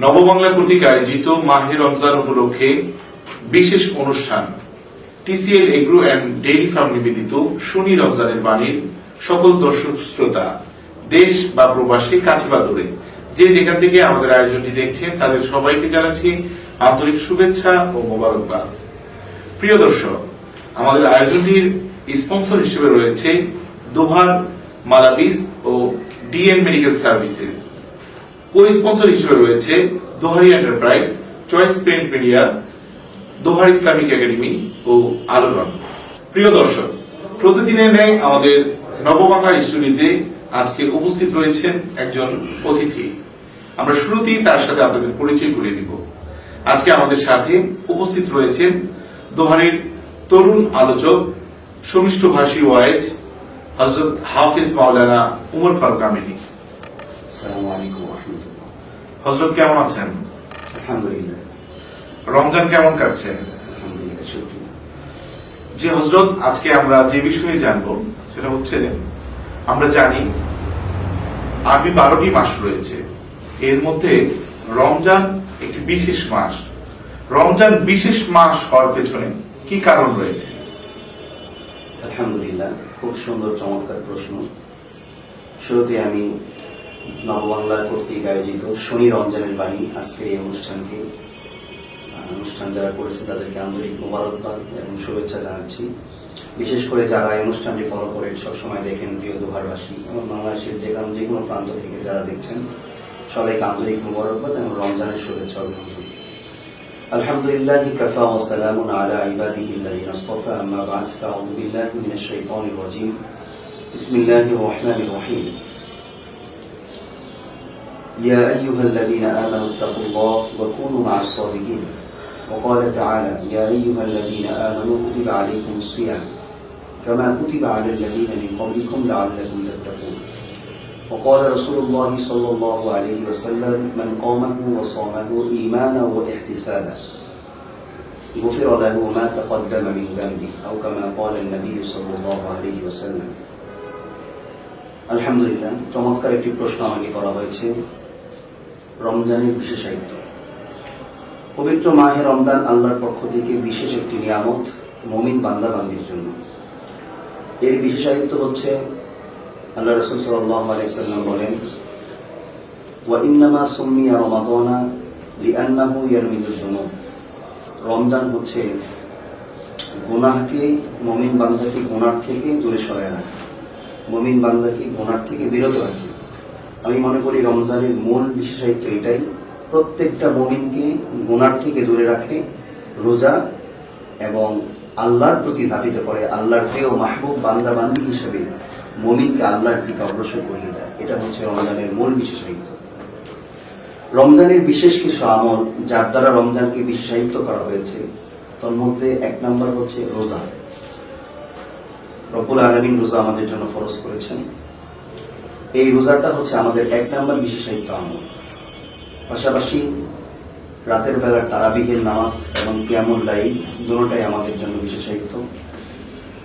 নববাংলা কর্তৃক আয়োজিত মাহে রমজান উপলক্ষে বিশেষ অনুষ্ঠান। TCL agro and dairy farm নিবেদিত শনি রমজানের বাণীর সকল দর্শক শ্রোতা, দেশ বা প্রবাসী কাছে বা দূরে, যে যেখান থেকে আমাদের আয়োজনটি দেখছেন, তাদের সবাইকে জানাচ্ছি আন্তরিক শুভেচ্ছা ও মোবারকবাদ। প্রিয় দর্শক, আমাদের আয়োজনটির স্পন্সর হিসেবে রয়েছে দোহার মালাবিস ও DN medical services. Co sponsor হিসেবে রয়েছে Dohari enterprise choice print media Dohar Islamic academy ও আলোড়ন প্রিয় দর্শক, প্রতিদিনের ন্যায় আমাদের নববাংলা স্টুডিওতে আজকে উপস্থিত রয়েছেন একজন অতিথি। আমরা শুরুতেই তার সাথে আপনাদের পরিচয় করিয়ে দিব। আজকে আমাদের সাথে উপস্থিত রয়েছেন দোহারের তরুণ আলোচক, সমিষ্ট ভাষী ওয়াইজ হজরত হাফিজ মাওলানা উমর ফারুক আমিনী। আসসালামু আলাইকুম। হজরত কেমন আছেন? রমজান কেমন কাটছে? যে হজরত আজকে আমরা যে বিষয়ে জানব সেটা হচ্ছে আমরা জানি আরবি বারোটি মাস রয়েছে। এর মধ্যে রমজান একটি বিশেষ মাস। রমজান বিশেষ মাস হওয়ার পেছনে কি কারণ রয়েছে? আলহামদুলিল্লাহ খুব সুন্দর চমৎকার প্রশ্ন। শুরুতে আমি নববাংলা কর্তৃক আয়োজিত শনি রমজানের বাণী আজকের এই অনুষ্ঠানকে অনুষ্ঠান যারা করেছে তাদেরকে আন্তরিক মোবারকবাদ এবং শুভেচ্ছা জানাচ্ছি। বিশেষ করে যারা এই অনুষ্ঠানটি ফলো করেন সবসময় দেখেন প্রিয় দোহারবাসী এবং বাংলাদেশের যে কারণ যে কোনো প্রান্ত থেকে যারা দেখছেন, সবাইকে আন্তরিক মোবারকবাদ এবং রমজানের শুভেচ্ছা অভিনন্দন। আলহামদুলিল্লাহ কাফা ওয়া সালামুন আলা ইবাদিহি আল্লাযিনা আসতাফা, আম্মা বা'দ ফাআউযু বিল্লাহি মিনাশ শাইতানির রাজীম। বিসমিল্লাহির রহমানির রহিম। يا أيها الذين آمنوا اتقوا الله وكونوا مع الصادقين وقال تعالى يا أيها الذين آمنوا كتب عليكم الصيام كما كتب على الذين من قبلكم لعلكم تتقون وقال رسول الله صلى الله عليه وسلم من قامه وصامه إيمانا واحتسابا غفر له ما تقدم من ذنبه أو كما قال النبي صلى الله عليه وسلم আলহামদুলিল্লাহ চমৎকার একটি প্রশ্ন আমাকে করা হয়েছে রমজানের বিশেষায়িত্ব পবিত্র মাহে রমজান আল্লাহর পক্ষ থেকে বিশেষ একটি নিয়ামত মমিন বান্দা বান্দির জন্য। এর বিশেষায়িত্ব হচ্ছে, আল্লাহ রসুল সাল্লাম বলেন ওয়াইন্নামা সুম্মিয়া রমাদানা লিআন্নাহু ইয়ারমিদুল যুনুব। রমজান হচ্ছে গুনাহকে, মমিন বান্দাকে গুনার থেকে দূরে সরায় রাখে। মমিন বান্দাকে গুনার থেকে বিরত রাখে। আমি মনে করি রমজানের মূল বিশেষায়িত্ব এটাই, প্রত্যেকটা মমিনকে গুনার থেকে দূরে রাখে, রোজা এবং আল্লাহর প্রতি ধাবিত করে, আল্লাহর প্রিয় মাহবুব বান্দা বান্দি হিসেবে মমিনকে আল্লাহর দিকে অগ্রসর করিয়ে দেয়। এটা হচ্ছে রমজানের মূল বিশেষায়িত্ব রমজানের বিশেষ কিছু আমল যার দ্বারা রমজানকে বিশেষায়িত্ব করা হয়েছে, তার মধ্যে এক নম্বর হচ্ছে রোজা। রব্বুল আলমিন রোজা আমাদের জন্য ফরজ করেছেন। এই রোজাটা হচ্ছে আমাদের এক নম্বর বিশেষায়িত্ব আমল। পাশাপাশি রাতের বেলার তারাবিহের নামাজ এবং কিয়ামুল লাইল দুটোটাই আমাদের জন্য বিশেষায়িত্ব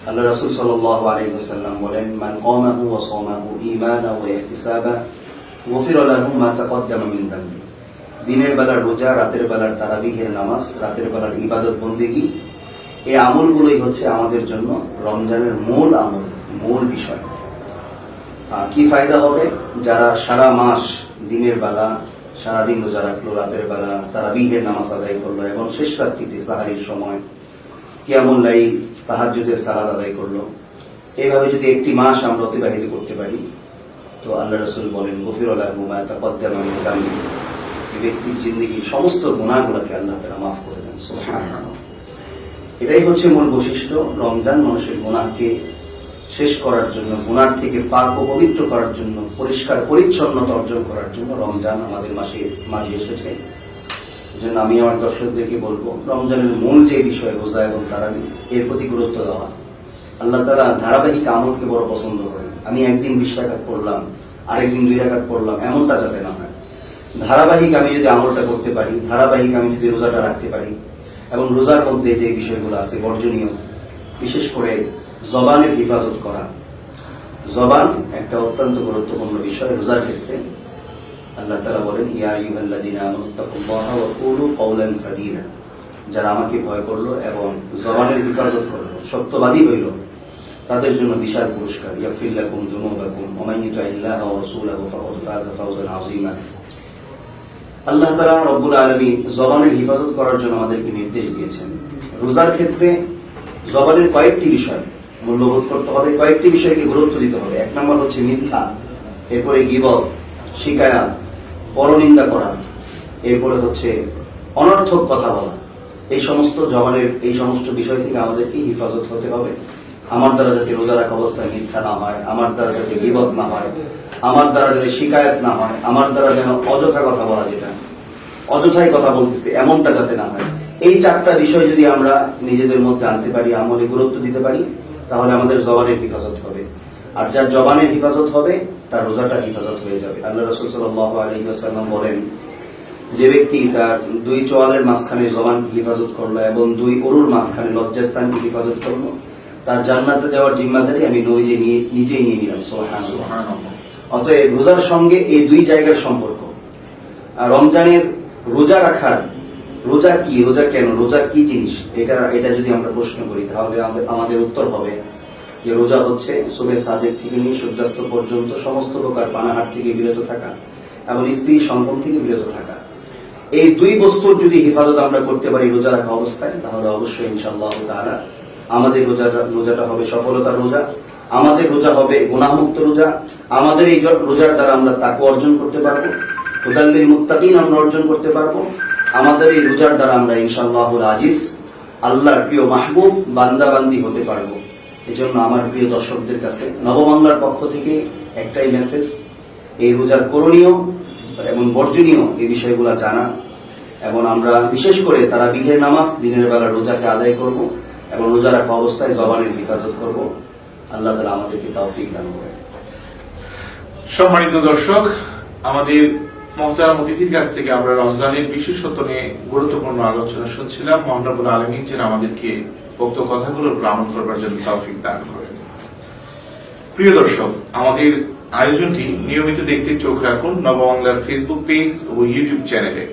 আল্লাহ রাসূল সাল্লাল্লাহু আলাইহি ওয়াসাল্লাম বলেন, মান কামাহু ওয়া সামাহু ঈমানা ওয়া ইহতিসাবা, গফির লাহু মা তাকদ্দামা মিন দিনের বেলার রোজা, রাতের বেলার তারাবিহের নামাজ, রাতের বেলার ইবাদত বন্দেগী। এই আমলগুলোই হচ্ছে আমাদের জন্য রমজানের মূল আমল, মূল বিষয়। কি ফায়দা হবে? যারা সারা মাস দিনের বেলা সারাদিন রোজা রাখল, রাতের বেলা তারা বিহের নামাজ আদায় করল এবং শেষ রাত্রিতে সাহারির সময় কিয়ামুল লাই তাহাজ্জুদের সালাদ আদায় করল। এইভাবে যদি একটি মাস আমরা অতিবাহিত করতে পারি, তো আল্লাহ রসুল বলেন, গফির ব্যক্তির জিন্দগির সমস্ত গুণাগুলোকে আল্লাহ তারা মাফ করে দেন। এটাই হচ্ছে মূল বৈশিষ্ট্য। রমজান মানুষের গুণাকে শেষ করার জন্য, গুনার থেকে পাক ও পবিত্র করার জন্য, পরিষ্কার, পরিচ্ছন্নতা অর্জন করার জন্য রমজান আমাদের মাসে মাঝে এসেছে। জন্য আমি আমার দর্শকদেরকে বলব, রমজানের মূল যে বিষয় রোজা এবং তারাবি, এর প্রতি গুরুত্ব দেওয়া। আল্লাহ তারা ধারাবাহিক আমলকে বড় পছন্দ করেন। আমি একদিন বিশ রাকাত পড়লাম, আরেকদিন দুই রাকাত করলাম এমনটা যাতে না হয়। ধারাবাহিক আমি যদি আমলটা করতে পারি, ধারাবাহিক আমি যদি রোজাটা রাখতে পারি, এবং রোজার মধ্যে যে বিষয়গুলো আছে বর্জনীয়, বিশেষ করে জবানের হেফাজত করা। জবান একটা অত্যন্ত গুরুত্বপূর্ণ বিষয় রোজার ক্ষেত্রে। আল্লাহ তালা বলেন, ইয়া যারা আমাকে ভয় করল এবং জবানের হেফাজত করল, সত্যবাদী হইল, তাদের জন্য বিশাল পুরস্কার। ইয়াগফির লাকুম যুনুবাকুম ওয়া মান ইউতি'ইল্লাহা ওয়া আল্লাহ তাআলা রব্বুল আলামিন জবানের হেফাজত করার জন্য আমাদেরকে নির্দেশ দিয়েছেন। রোজার ক্ষেত্রে জবানের কয়েকটি বিষয় মূল্যবোধ করতে হবে। কয়েকটি বিষয়কে গুরুত্ব দিতে হবে। এক নম্বর হচ্ছে মিথ্যা, এরপরে গিবত, শিকায়া, পরনিন্দা করা, এরপরে হচ্ছে অনর্থক কথা বলা। এই সমস্ত জবানের, এই সমস্ত বিষয় থেকে আমাদেরকে হেফাজত হতে হবে। আমার দ্বারা যাতে রোজা রাখা অবস্থায় মিথ্যা না হয়, আমার দ্বারা যাতে গিবত না হয়, আমার দ্বারা যাতে শিকায়ত না হয়, আমার দ্বারা যেন অযথা কথা বলা যেটা। অযথাই কথা বলতেছে, এমনটা যাতে না হয়। এই চারটা বিষয় যদি আমরা নিজেদের মধ্যে আনতে পারি, আমলে গুরুত্ব দিতে পারি তাহলে আমাদের জবানের হেফাজত হবে। আর যার জবানের হেফাজত হবে তার রোজাটা হেফাজত হয়ে যাবে। আল্লাহ রসুল সাল্লাহ আলহিহাসাল্লাম বলেন যে ব্যক্তি তার দুই চোয়ালের মাঝখানে জবান হেফাজত করল এবং দুই অরুর মাঝখানে লজ্জাস্থানকে হেফাজত করল তার জান্নাতে যাওয়ার জিম্মাদারি আমি নিজে নিয়ে নিজেই নিয়ে নিলাম। অতএব রোজার সঙ্গে এই দুই জায়গার সম্পর্ক। আর রমজানের রোজা রাখার রোজা কি? রোজা কেন? রোজা কি জিনিস? এটা এটা যদি আমরা প্রশ্ন করি, তাহলে আমাদের- উত্তর হবে যে রোজা হচ্ছে সুবে সাদেক থেকে নিয়ে সূর্যাস্ত পর্যন্ত সমস্ত প্রকার পানাহার থেকে বিরত থাকা এবং স্ত্রী সম্পদ থেকে বিরত থাকা। এই দুই বস্তুর যদি হেফাজত আমরা করতে পারি রোজা রাখা অবস্থায়, তাহলে অবশ্যই ইনশাআল্লাহ তাআলা আমাদের রোজা, রোজাটা হবে সফলতার রোজা, আমাদের রোজা হবে গুণামুক্ত রোজা, আমাদের এই রোজার দ্বারা আমরা তাকে অর্জন করতে পারব হুদাল্লিল মুত্তাকিন আমরা অর্জন করতে পারব আমাদের এই রোজার দ্বারা আমরা ইনশাআল্লাহুল আজিজ আল্লাহর প্রিয় মাহবুব বান্দাবান্দি হতে পারব। এজন্য আমার প্রিয় দর্শকদের কাছে নববাংলার পক্ষ থেকে একটাই মেসেজ এই রোজার করণীয় এবং বর্জনীয় এই বিষয়গুলো জানা এবং আমরা বিশেষ করে তারা বিঘের নামাজ দিনের বেলা রোজাকে আদায় করব এবং রোজা রাখা অবস্থায় জবানের হেফাজত করব। আল্লাহ তালা আমাদেরকে তৌফিক দান করে সম্মানিত দর্শক, আমাদের মহতারাম অতিথির কাছ থেকে আমরা রমজানের বিশেষত্ব নিয়ে গুরুত্বপূর্ণ আলোচনা শুনছিলাম। মহানবুল আলমিন যেন আমাদেরকে উক্ত কথাগুলো গ্রহণ করবার জন্য তৌফিক দান করেন। প্রিয় দর্শক, আমাদের আয়োজনটি নিয়মিত দেখতে চোখ রাখুন নববাংলার ফেসবুক পেজ ও ইউটিউব চ্যানেলে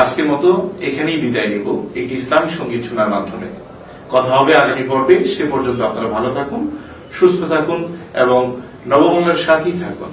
আজকের মতো এখানেই বিদায় নেব। একটি ইসলামী সংগীত শোনার মাধ্যমে। কথা হবে আগামী পর্বে। সে পর্যন্ত আপনারা ভালো থাকুন, সুস্থ থাকুন এবং নববাংলার সাথেই থাকুন।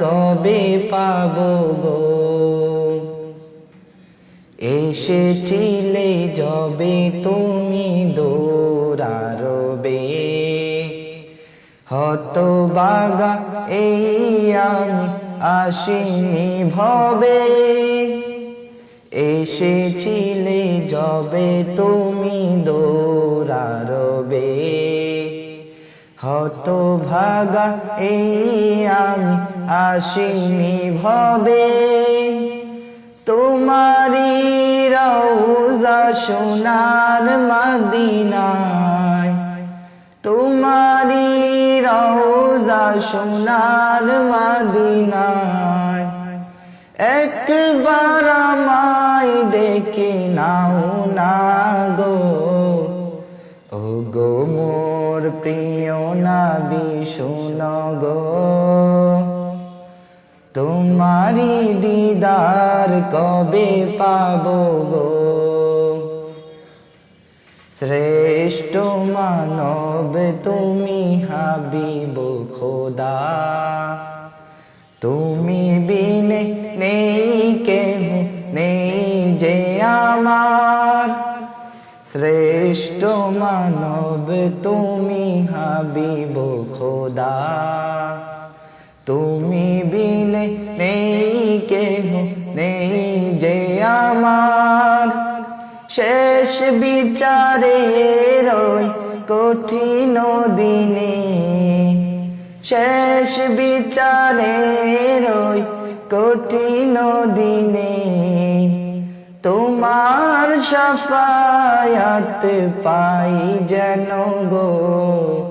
কবে পাব গো? এসেছিলে যবে তুমি দৌড়ারবে হত বাগা এই আমি আসিনি ভবে। এসেছিলে যবে তুমি দৌড়ারবে হত ভাগা এই আমি আসিনি ভবে তোমারি রৌজা সোনার মদিনায়। তোমারি রৌজা সোনার মাদিনায়। একবার আমায় দেখে নাও না গো। ও গো মোর প্রিয় নাবি শুন গো। তোমারি দিদার কবে পাবো গো? শ্রেষ্ঠ মানব তুমি হাবিব খোদা। তুমি বিনে নেই কেহ, নেই যে আমার। শ্রেষ্ঠ মানব তুমি হাবিব খোদা। তুমি বিনে নেই কেহ, নেই যে আমার। শেষ বিচারে রই কঠিন দিনে। শেষ বিচারে রই কঠিন দিনে। তোমার সাফায়াত পাই যেন গো।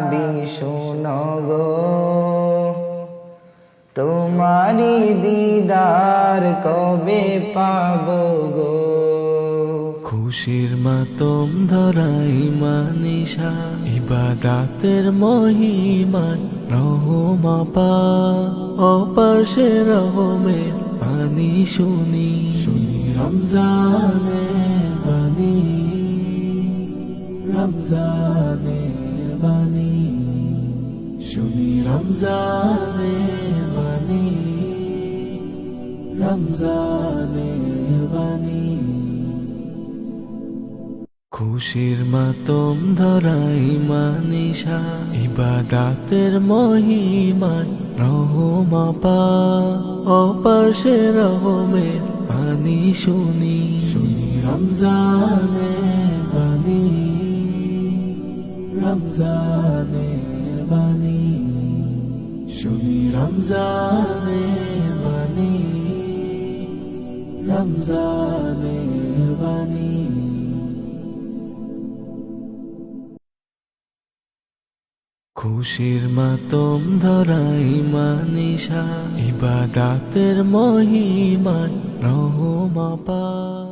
নাবি শোনো গো। তোমারি দিদার কবে পাবো গো? খুশির মাতম ধরাই মানিসা, ইবাদাতের মহিমায় রহমা পা। অপাশে রহমে পানি শুনি শুনি রমজানে বানি রমজানে শুনি রমজানে বানি রমজানে বানি খুশির মাতম ধরাই মানিসা, ইবাদাতের মহিমায় রহমা পা। অপাশে রহমে পানি শুনি শুনি রমজানে বানি রমজানে বানি শুনি রমজানে বানি রমজানে বানি খুশির মাতম ধরাই মানিসা ইবাদাতের মহিমায় রহমা পা।